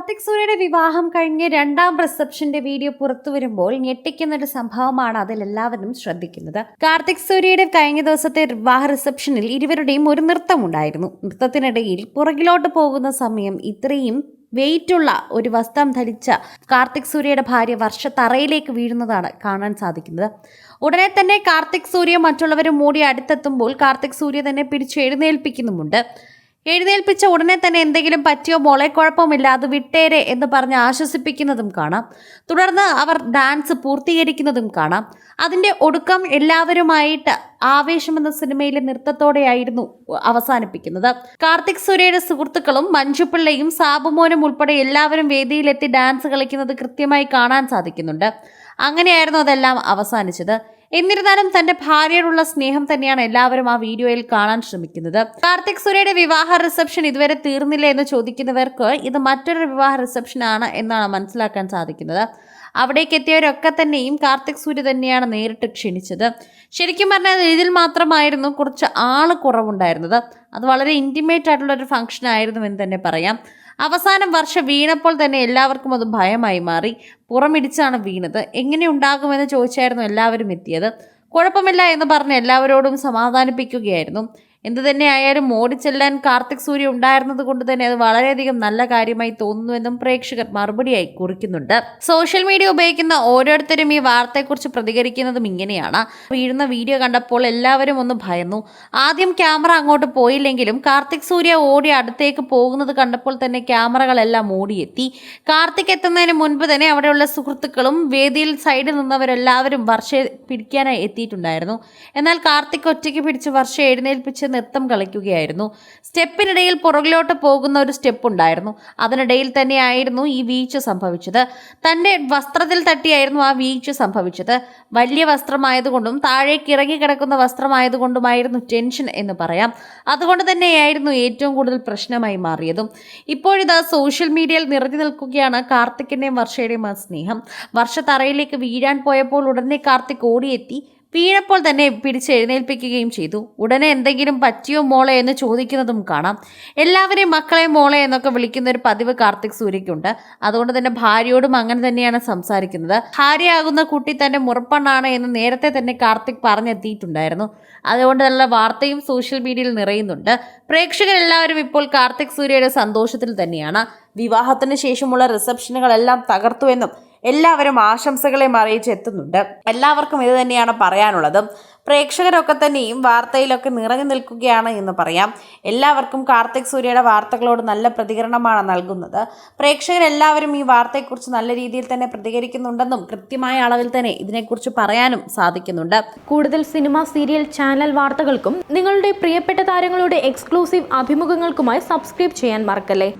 കാർത്തിക് സൂര്യയുടെ വിവാഹം കഴിഞ്ഞ് രണ്ടാം റിസപ്ഷന്റെ വീഡിയോ പുറത്തു വരുമ്പോൾ ഞെട്ടിക്കുന്ന ഒരു സംഭവമാണ് അതിൽ എല്ലാവരും ശ്രദ്ധിക്കുന്നത്. കാർത്തിക് സൂര്യയുടെ കഴിഞ്ഞ ദിവസത്തെ വിവാഹ റിസപ്ഷനിൽ ഇരുവരുടെയും ഒരു നൃത്തമുണ്ടായിരുന്നു. നൃത്തത്തിനിടയിൽ പുറകിലോട്ട് പോകുന്ന സമയം ഇത്രയും വെയിറ്റുള്ള ഒരു വസ്ത്രം ധരിച്ച കാർത്തിക് സൂര്യയുടെ ഭാര്യ വർഷ തറയിലേക്ക് വീഴുന്നതാണ് കാണാൻ സാധിക്കുന്നത്. ഉടനെ തന്നെ കാർത്തിക് സൂര്യ മറ്റുള്ളവരും മൂടി അടുത്തെത്തുമ്പോൾ കാർത്തിക് സൂര്യ തന്നെ പിടിച്ച് എഴുന്നേൽപ്പിക്കുന്നുമുണ്ട്. എഴുന്നേൽപ്പിച്ച ഉടനെ തന്നെ എന്തെങ്കിലും പറ്റിയോ മോളെ കുഴപ്പമില്ല അത് വിട്ടേരെ എന്ന് പറഞ്ഞ് ആശ്വസിപ്പിക്കുന്നതും കാണാം. തുടർന്ന് അവർ ഡാൻസ് പൂർത്തീകരിക്കുന്നതും കാണാം. അതിന്റെ ഒടുക്കം എല്ലാവരുമായിട്ട് ആവേശം എന്ന സിനിമയിലെ നൃത്തത്തോടെയായിരുന്നു അവസാനിപ്പിക്കുന്നത്. കാർത്തിക് സൂര്യയുടെ സുഹൃത്തുക്കളും മഞ്ജുപിള്ളയും സാബുമോനും ഉൾപ്പെടെ എല്ലാവരും വേദിയിലെത്തി ഡാൻസ് കളിക്കുന്നത് കൃത്യമായി കാണാൻ സാധിക്കുന്നുണ്ട്. അങ്ങനെയായിരുന്നു അതെല്ലാം അവസാനിച്ചത്. എന്നിരുന്നാലും തന്റെ ഭാര്യയോടുള്ള സ്നേഹം തന്നെയാണ് എല്ലാവരും ആ വീഡിയോയിൽ കാണാൻ ശ്രമിക്കുന്നത്. കാർത്തിക് സൂര്യയുടെ വിവാഹ റിസപ്ഷൻ ഇതുവരെ തീർന്നില്ല എന്ന് ചോദിക്കുന്നവർക്ക് ഇത് മറ്റൊരു വിവാഹ റിസപ്ഷൻ ആണ് എന്നാണ് മനസ്സിലാക്കാൻ സാധിക്കുന്നത്. അവിടേക്ക് എത്തിയവരൊക്കെ തന്നെയും കാർത്തിക് സൂര്യ തന്നെയാണ് നേരിട്ട് ക്ഷണിച്ചത്. ശരിക്കും പറഞ്ഞാൽ ഇതിൽ മാത്രമായിരുന്നു കുറച്ച് ആൾ കുറവുണ്ടായിരുന്നത്. അത് വളരെ ഇന്റിമേറ്റ് ആയിട്ടുള്ള ഒരു ഫംഗ്ഷൻ ആയിരുന്നു എന്ന് തന്നെ പറയാം. അവസാനം വർഷം വീണപ്പോൾ തന്നെ എല്ലാവർക്കും അത് ഭയമായി മാറി. പുറമിടിച്ചാണ് വീണത്. എങ്ങനെ ഉണ്ടാകുമെന്ന് ചോദിച്ചായിരുന്നു എല്ലാവരും എത്തിയത്. കുഴപ്പമില്ല എന്ന് പറഞ്ഞ് എല്ലാവരോടും സമാധാനിപ്പിക്കുകയായിരുന്നു. എന്തു തന്നെ ആയാലും ഓടിച്ചെല്ലാൻ കാർത്തിക് സൂര്യ ഉണ്ടായിരുന്നത് കൊണ്ട് തന്നെ അത് വളരെയധികം നല്ല കാര്യമായി തോന്നുന്നുവെന്നും പ്രേക്ഷകർ മറുപടിയായി കുറിക്കുന്നുണ്ട്. സോഷ്യൽ മീഡിയ ഉപയോഗിക്കുന്ന ഓരോരുത്തരും ഈ വാർത്തയെക്കുറിച്ച് പ്രതികരിക്കുന്നതും ഇങ്ങനെയാണ്. വീഴുന്ന വീഡിയോ കണ്ടപ്പോൾ എല്ലാവരും ഒന്ന് ഭയന്നു. ആദ്യം ക്യാമറ അങ്ങോട്ട് പോയില്ലെങ്കിലും കാർത്തിക് സൂര്യ ഓടി അടുത്തേക്ക് പോകുന്നത് കണ്ടപ്പോൾ തന്നെ ക്യാമറകളെല്ലാം ഓടിയെത്തി. കാർത്തിക് എത്തുന്നതിന് മുൻപ് തന്നെ അവിടെയുള്ള സുഹൃത്തുക്കളും വേദിയിൽ സൈഡിൽ നിന്നവരെല്ലാവരും വർഷയെ പിടിക്കാനായി എത്തിയിട്ടുണ്ടായിരുന്നു. എന്നാൽ കാർത്തിക് ഒറ്റയ്ക്ക് പിടിച്ച് വർഷ എഴുന്നേൽപ്പിച്ച് നൃത്തം കളിക്കുകയായിരുന്നു. സ്റ്റെപ്പിനിടയിൽ പുറകിലോട്ട് പോകുന്ന ഒരു സ്റ്റെപ്പ് ഉണ്ടായിരുന്നു. അതിനിടയിൽ തന്നെയായിരുന്നു ഈ വീഴ്ച സംഭവിച്ചത്. തന്റെ വസ്ത്രത്തിൽ തട്ടിയായിരുന്നു ആ വീഴ്ച സംഭവിച്ചത്. വലിയ വസ്ത്രമായതുകൊണ്ടും താഴേക്ക് ഇറങ്ങി കിടക്കുന്ന വസ്ത്രമായതുകൊണ്ടുമായിരുന്നു ടെൻഷൻ എന്ന് പറയാം. അതുകൊണ്ട് തന്നെയായിരുന്നു ഏറ്റവും കൂടുതൽ പ്രശ്നമായി മാറിയതും. ഇപ്പോഴിത് സോഷ്യൽ മീഡിയയിൽ നിറഞ്ഞു നിൽക്കുകയാണ് കാർത്തിക്കിന്റെയും വർഷയുടെയും സ്നേഹം. വർഷ തറയിലേക്ക് വീഴാൻ പോയപ്പോൾ ഉടനെ കാർത്തിക് ഓടിയെത്തി വീണപ്പോൾ തന്നെ പിടിച്ച് എഴുന്നേൽപ്പിക്കുകയും ചെയ്തു. ഉടനെ എന്തെങ്കിലും പറ്റിയോ മോളെ എന്ന് ചോദിക്കുന്നതും കാണാം. എല്ലാവരെയും മക്കളെ മോളെ എന്നൊക്കെ വിളിക്കുന്ന ഒരു പതിവ് കാർത്തിക് സൂര്യക്കുണ്ട് അതുകൊണ്ട് തന്നെ ഭാര്യയോടും അങ്ങനെ തന്നെയാണ് സംസാരിക്കുന്നത്. ഭാര്യയാകുന്ന കുട്ടി തന്റെ മുറപ്പണ്ണാണ് എന്ന് നേരത്തെ തന്നെ കാർത്തിക് പറഞ്ഞെത്തിയിട്ടുണ്ടായിരുന്നു. അതുകൊണ്ട് നല്ല വാർത്തയും സോഷ്യൽ മീഡിയയിൽ നിറയുന്നുണ്ട്. പ്രേക്ഷകരെല്ലാവരും ഇപ്പോൾ കാർത്തിക് സൂര്യയുടെ സന്തോഷത്തിൽ തന്നെയാണ്. വിവാഹത്തിന് ശേഷമുള്ള റിസപ്ഷനുകളെല്ലാം തകർത്തുവെന്നും എല്ലാവരും ആശംസകളെ അറിയിച്ച് എത്തുന്നുണ്ട്. എല്ലാവർക്കും ഇത് തന്നെയാണ് പറയാനുള്ളത്. പ്രേക്ഷകരൊക്കെ തന്നെയും വാർത്തയിലൊക്കെ നിറഞ്ഞു നിൽക്കുകയാണ് എന്ന് പറയാം. എല്ലാവർക്കും കാർത്തിക് സൂര്യയുടെ വാർത്തകളോട് നല്ല പ്രതികരണമാണ് നൽകുന്നത്. പ്രേക്ഷകരെല്ലാവരും ഈ വാർത്തയെക്കുറിച്ച് നല്ല രീതിയിൽ തന്നെ പ്രതികരിക്കുന്നുണ്ടെന്നും കൃത്യമായ അളവിൽ തന്നെ ഇതിനെക്കുറിച്ച് പറയാനും സാധിക്കുന്നുണ്ട്. കൂടുതൽ സിനിമ സീരിയൽ ചാനൽ വാർത്തകൾക്കും നിങ്ങളുടെ പ്രിയപ്പെട്ട താരങ്ങളുടെ എക്സ്ക്ലൂസീവ് അഭിമുഖങ്ങൾക്കുമായി സബ്സ്ക്രൈബ് ചെയ്യാൻ മറക്കല്ലേ?